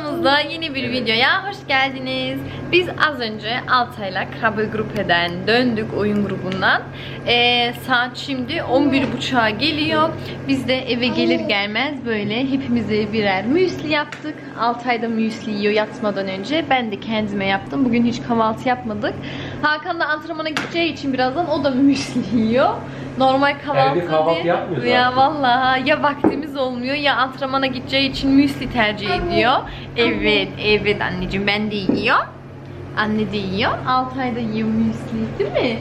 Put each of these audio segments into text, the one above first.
Kanalımızda yeni bir videoya hoş geldiniz. Biz az önce Altay'la Krabbel Gruppe'den döndük oyun grubundan. Ee, saat şimdi 11.30'a geliyor. Biz de eve gelir gelmez böyle hepimize birer müsli yaptık. Altay da müsli yiyor yatmadan önce. Ben de kendime yaptım. Bugün hiç kahvaltı yapmadık. Hakan da antrenmana gideceği için birazdan o da müsli yiyor. Normal kahvaltı Evde kahvaltı yapmıyor Ya zaten. vallahi ya vaktimiz olmuyor ya antrenmana gideceği için müsli tercih ediyor. Evet, evet anneciğim ben de yiyor. Anne de yiyor. Altay da yiyor müsli değil mi?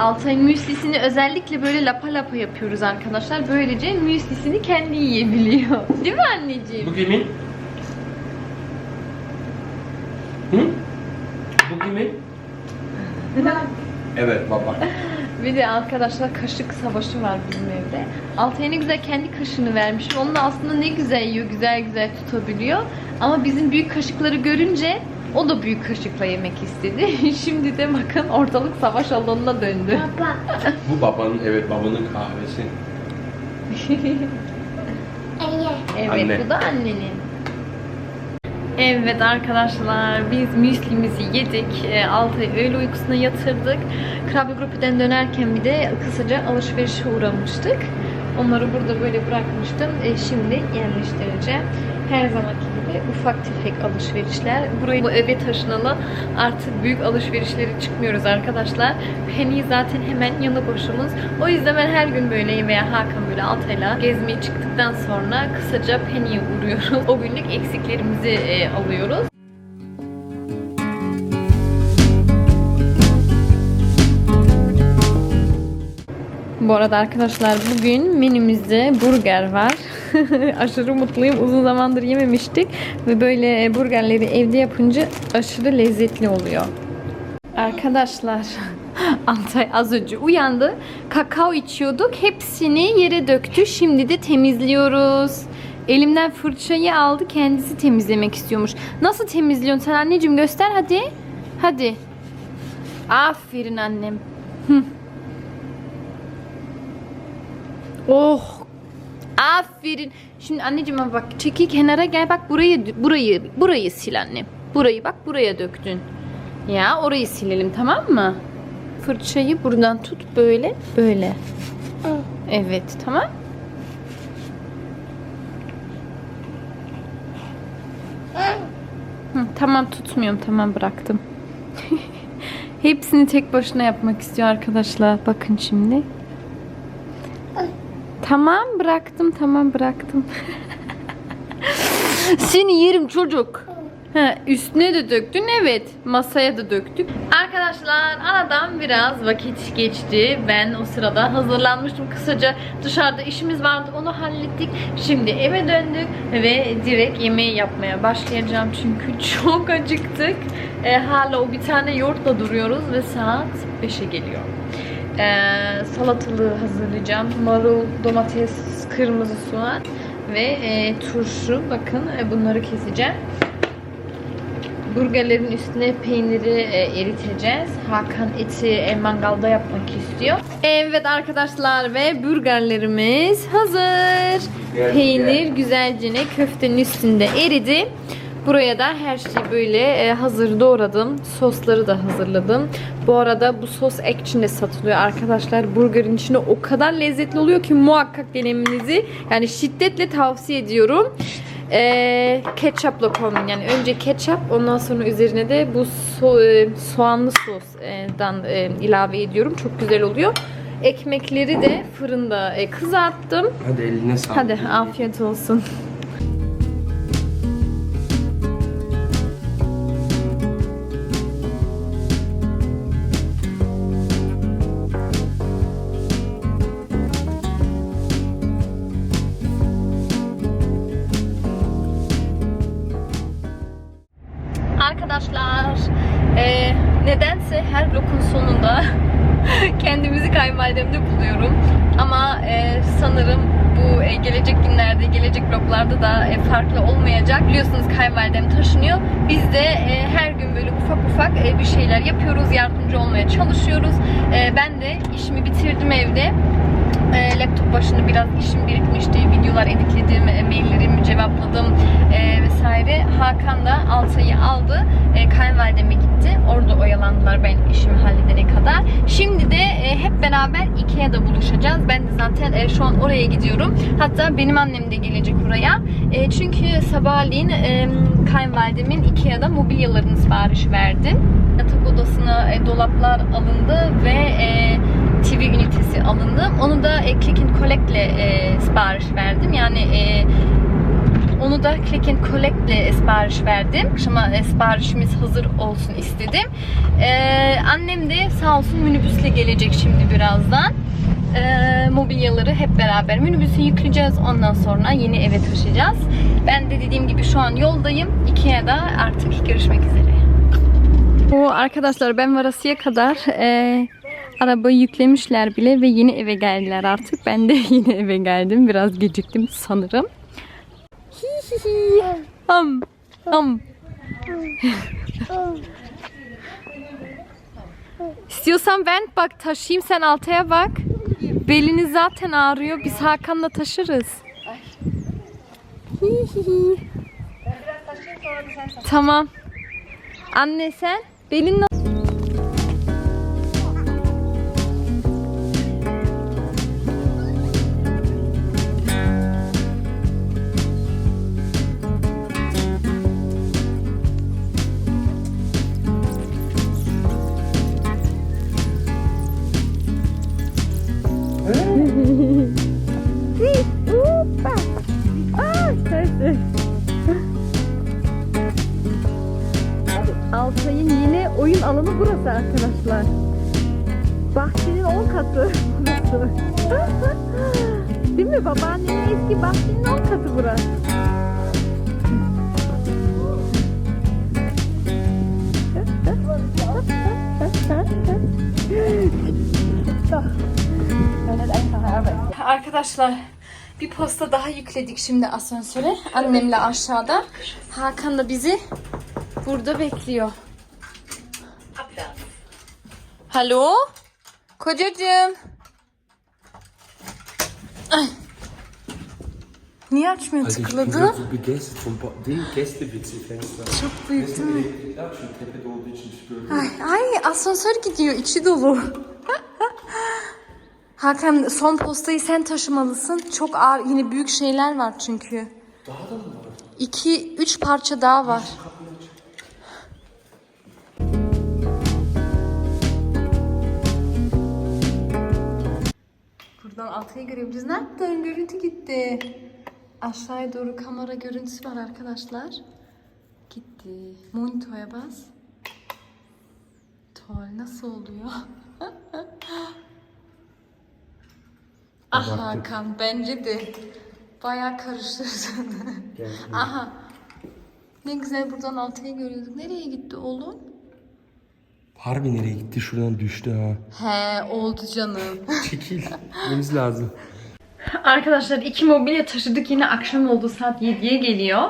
Altay müslisini özellikle böyle lapa lapa yapıyoruz arkadaşlar. Böylece müslisini kendi yiyebiliyor. Değil mi anneciğim? Bu kimin? Hı? Bu kimin? Evet baba. Bir de arkadaşlar kaşık savaşı var bizim evde. Altay'a ne güzel kendi kaşığını vermişim. Onunla aslında ne güzel yiyor, güzel güzel tutabiliyor. Ama bizim büyük kaşıkları görünce o da büyük kaşıkla yemek istedi. Şimdi de bakın ortalık savaş alanına döndü. Bu babanın evet babanın kahvesi. Evet Anne. bu da annenin. Evet arkadaşlar biz müslimizi yedik. E, Altay'ı öğle uykusuna yatırdık. Krabi Grupi'den dönerken bir de kısaca alışverişe uğramıştık. Onları burada böyle bırakmıştım. E, şimdi yerleştireceğim. Her zamanki gibi ufak tefek alışverişler. Burayı bu eve taşınalı artık büyük alışverişleri çıkmıyoruz arkadaşlar. Penny zaten hemen yanı başımız. O yüzden ben her gün böyle veya Hakan böyle Altay'la gezmeye çıktıktan sonra kısaca Penny'e uğruyoruz. O günlük eksiklerimizi e, alıyoruz. Bu arada arkadaşlar bugün menümüzde burger var. aşırı mutluyum. Uzun zamandır yememiştik. Ve böyle burgerleri evde yapınca aşırı lezzetli oluyor. Arkadaşlar Altay az önce uyandı. Kakao içiyorduk. Hepsini yere döktü. Şimdi de temizliyoruz. Elimden fırçayı aldı. Kendisi temizlemek istiyormuş. Nasıl temizliyorsun sen anneciğim? Göster hadi. Hadi. Aferin annem. Oh. Aferin. Şimdi anneciğim bak çekil kenara gel bak burayı burayı burayı sil annem. Burayı bak buraya döktün. Ya orayı silelim tamam mı? Fırçayı buradan tut böyle böyle. Evet tamam. Tamam tutmuyorum tamam bıraktım. Hepsini tek başına yapmak istiyor arkadaşlar. Bakın şimdi. Tamam bıraktım tamam bıraktım. Seni yerim çocuk. Ha, üstüne de döktün evet. Masaya da döktük. Arkadaşlar aradan biraz vakit geçti. Ben o sırada hazırlanmıştım. Kısaca dışarıda işimiz vardı. Onu hallettik. Şimdi eve döndük ve direkt yemeği yapmaya başlayacağım. Çünkü çok acıktık. E, hala o bir tane yoğurtla duruyoruz ve saat 5'e geliyor. Ee, salatalığı hazırlayacağım. Marul, domates, kırmızı soğan ve e, turşu. Bakın e, bunları keseceğim. Burgerlerin üstüne peyniri e, eriteceğiz. Hakan eti e, mangalda yapmak istiyor. Evet arkadaşlar ve burgerlerimiz hazır. Gel, Peynir güzelce köftenin üstünde eridi. Buraya da her şeyi böyle e, hazır doğradım. Sosları da hazırladım. Bu arada bu sos ek içinde satılıyor arkadaşlar. Burgerin içinde o kadar lezzetli oluyor ki muhakkak denemenizi yani şiddetle tavsiye ediyorum. E, ketçapla kombin yani önce ketçap ondan sonra üzerine de bu so- e, soğanlı sosdan e, ilave ediyorum. Çok güzel oluyor. Ekmekleri de fırında e, kızarttım. Hadi eline sağlık. Hadi afiyet olsun. Kendimizi kayınvalidemde buluyorum. Ama e, sanırım bu e, gelecek günlerde, gelecek vloglarda da e, farklı olmayacak. Biliyorsunuz kayınvalidem taşınıyor. Biz de e, her gün böyle ufak ufak e, bir şeyler yapıyoruz, yardımcı olmaya çalışıyoruz. E, ben de işimi bitirdim evde. E, laptop başında biraz işim birikmişti. Videolar editledim, e, maillerimi cevapladım e, vesaire. Hakan da Altay'ı aldı. E, kayınvalideme gitti. Orada oyalandılar ben işimi halledene kadar. Şimdi de e, hep beraber Ikea'da buluşacağız. Ben de zaten e, şu an oraya gidiyorum. Hatta benim annem de gelecek oraya. E, çünkü sabahleyin e, kayınvalidemin Ikea'da mobilyalarını sipariş verdim. Yatak odasına e, dolaplar alındı ve e, TV ünitesi alındı. Onu da e, Click and Collect'le e, sipariş verdim. Yani e, onu da Click and Collect'le sipariş verdim. Akşama e, siparişimiz hazır olsun istedim. E, annem de sağ olsun minibüsle gelecek şimdi birazdan. E, mobilyaları hep beraber minibüse yükleyeceğiz. Ondan sonra yeni eve taşıyacağız. Ben de dediğim gibi şu an yoldayım. Ikea'da artık görüşmek üzere. O arkadaşlar ben varasıya kadar e, arabayı yüklemişler bile ve yeni eve geldiler artık. Ben de yine eve geldim. Biraz geciktim sanırım. Hihihi. Ham. Ham. İstiyorsan ben bak taşıyayım sen altaya bak. Beliniz zaten ağrıyor. Biz Hakan'la taşırız. Hihihi. Tamam. Anne sen belin alanı burası arkadaşlar. Bahçenin 10 katı burası. Değil mi? Babaannemin eski bahçenin 10 katı burası. Arkadaşlar bir posta daha yükledik şimdi asansöre. Annemle aşağıda. Hakan da bizi burada bekliyor. Hallo? Kocacığım. Ay. Niye açmıyor Also tıkladı? Çok büyük değil mi? Da olduğu için. Ay, ay asansör gidiyor içi dolu. Hakan son postayı sen taşımalısın. Çok ağır yine büyük şeyler var çünkü. Daha da mı var? İki, üç parça daha var. Buradan altaya görebiliriz. Ne yaptın? Görüntü gitti. Aşağıya doğru kamera görüntüsü var arkadaşlar. Gitti. Monitöre bas. Tol nasıl oluyor? ah Hakan bence de bayağı karıştırdın. Aha. Ne güzel buradan altayı görüyorduk. Nereye gitti oğlum? Harbi nereye gitti? Şuradan düştü ha. He oldu canım. Çekil. Gitmemiz lazım. Arkadaşlar iki mobilya taşıdık yine akşam oldu saat 7'ye geliyor.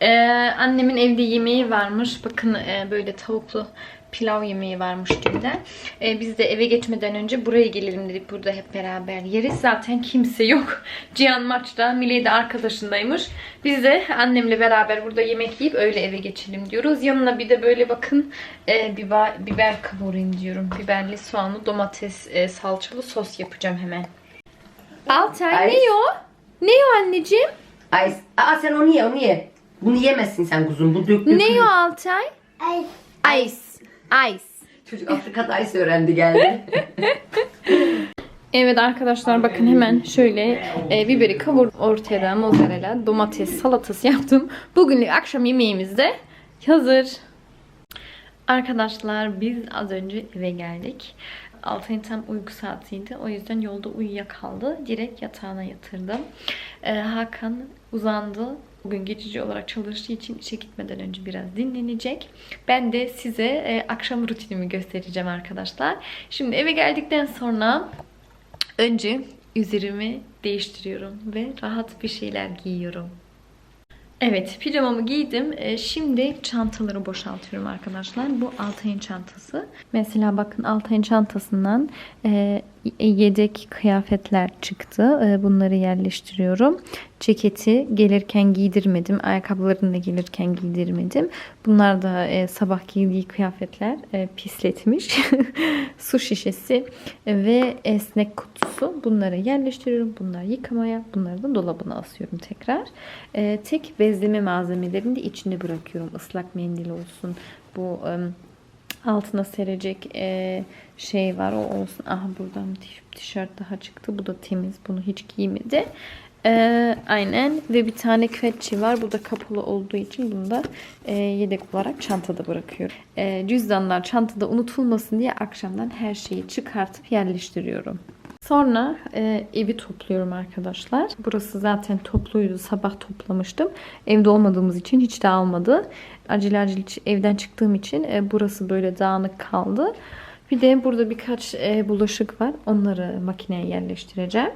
Ee, annemin evde yemeği varmış. Bakın e, böyle tavuklu pilav yemeği varmış dünden. Ee, biz de eve geçmeden önce buraya gelelim dedik. Burada hep beraber yeriz. Zaten kimse yok. Cihan maçta, Miley de arkadaşındaymış. Biz de annemle beraber burada yemek yiyip öyle eve geçelim diyoruz. Yanına bir de böyle bakın e, biber, biber kavurayım diyorum. Biberli soğanlı domates e, salçalı sos yapacağım hemen. Altay Ay. ne o? Ne o anneciğim? Ay, aa sen onu ye onu ye. Bunu yemezsin sen kuzum. Bu dök Ne o Altay? Ice. Ice. Çocuk Afrika'da ice öğrendi geldi. Evet arkadaşlar bakın hemen şöyle e, biberi kavurdum ortaya da mozzarella, domates salatası yaptım. Bugünlük akşam yemeğimiz de hazır. Arkadaşlar biz az önce eve geldik. Altay'ın tam uyku saatiydi. O yüzden yolda uyuyakaldı. Direkt yatağına yatırdım. Ee, Hakan uzandı. Bugün geçici olarak çalıştığı için işe gitmeden önce biraz dinlenecek. Ben de size e, akşam rutinimi göstereceğim arkadaşlar. Şimdi eve geldikten sonra önce üzerimi değiştiriyorum ve rahat bir şeyler giyiyorum. Evet, pijamamı giydim. Ee, Şimdi çantaları boşaltıyorum arkadaşlar. Bu Altay'ın çantası. Mesela bakın Altay'ın çantasından e, yedek kıyafetler çıktı. Ee, Bunları yerleştiriyorum. Ceketi gelirken giydirmedim. Ayakkabılarını da gelirken giydirmedim. Bunlar da e, sabah giydiği kıyafetler e, pisletmiş. Su şişesi ve esnek kutusu. Bunları yerleştiriyorum. Bunları yıkamaya, bunları da dolabına asıyorum tekrar. E, tek bezleme malzemelerini de içine bırakıyorum. Islak mendil olsun. Bu em, altına serecek e, şey var o olsun. Aha buradan tiş- tişört daha çıktı. Bu da temiz. Bunu hiç giymedi. E, aynen ve bir tane küvetçi var. Bu da kapalı olduğu için bunu da e, yedek olarak çantada bırakıyorum. E, cüzdanlar çantada unutulmasın diye akşamdan her şeyi çıkartıp yerleştiriyorum. Sonra e, evi topluyorum arkadaşlar. Burası zaten topluydu. Sabah toplamıştım. Evde olmadığımız için hiç dağılmadı. Acil acil evden çıktığım için e, burası böyle dağınık kaldı. Bir de burada birkaç e, bulaşık var. Onları makineye yerleştireceğim.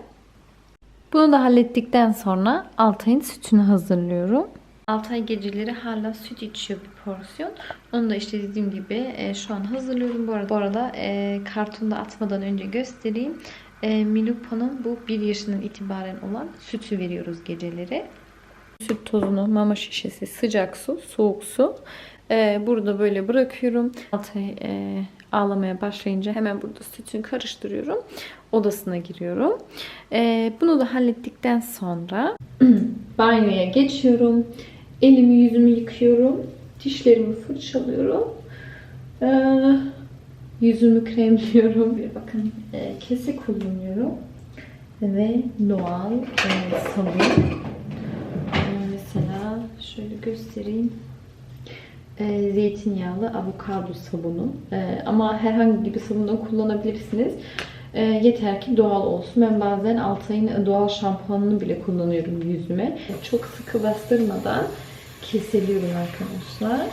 Bunu da hallettikten sonra Altay'ın sütünü hazırlıyorum. Altay geceleri hala süt içiyor bir porsiyon. Onu da işte dediğim gibi e, şu an hazırlıyorum. Bu arada, bu arada e, kartonda atmadan önce göstereyim. E, Milupa'nın bu bir yaşından itibaren olan sütü veriyoruz geceleri. Süt tozunu, mama şişesi, sıcak su, soğuk su. E, burada böyle bırakıyorum. Altay e, ağlamaya başlayınca hemen burada sütünü karıştırıyorum. Odasına giriyorum. E, bunu da hallettikten sonra banyoya geçiyorum. Elimi yüzümü yıkıyorum. Dişlerimi fırçalıyorum. Ee, yüzümü kremliyorum. Bir bakın e, kese kullanıyorum. Ve doğal e, sabun. Ee, mesela şöyle göstereyim. E, zeytinyağlı avokado sabunu. E, ama herhangi bir sabundan kullanabilirsiniz. E, yeter ki doğal olsun. Ben bazen Altay'ın doğal şampuanını bile kullanıyorum yüzüme. Çok sıkı bastırmadan keseliyorum arkadaşlar.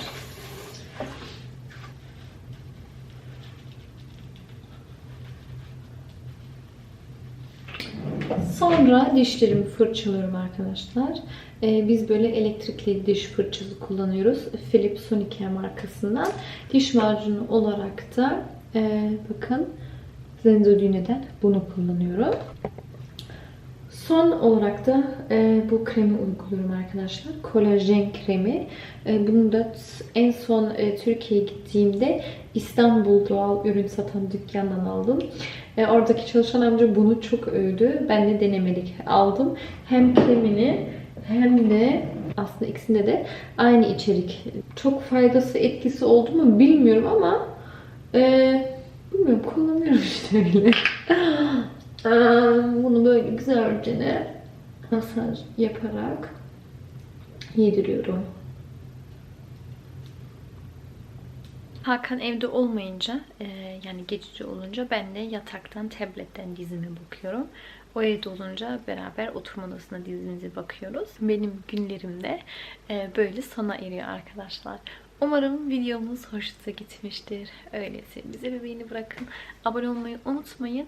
Sonra dişlerimi fırçalıyorum arkadaşlar. Ee, biz böyle elektrikli diş fırçası kullanıyoruz. Philips Sonicare markasından. Diş macunu olarak da e, bakın Zensodyne'den bunu kullanıyorum. Son olarak da e, bu kremi uyguluyorum arkadaşlar. Kolajen kremi. E, bunu da en son e, Türkiye'ye gittiğimde İstanbul doğal ürün satan dükkandan aldım. E, oradaki çalışan amca bunu çok övdü. Ben de denemedik aldım. Hem kremini hem de aslında ikisinde de aynı içerik. Çok faydası etkisi oldu mu bilmiyorum ama e, bilmiyorum kullanıyorum işte öyle. Bunu böyle güzelce de masaj yaparak yediriyorum. Hakan evde olmayınca yani geçici olunca ben de yataktan tabletten dizime bakıyorum. O evde olunca beraber oturma odasına dizimize bakıyoruz. Benim günlerimde e, böyle sona eriyor arkadaşlar. Umarım videomuz hoşunuza gitmiştir. Öyleyse bize bir beğeni bırakın. Abone olmayı unutmayın.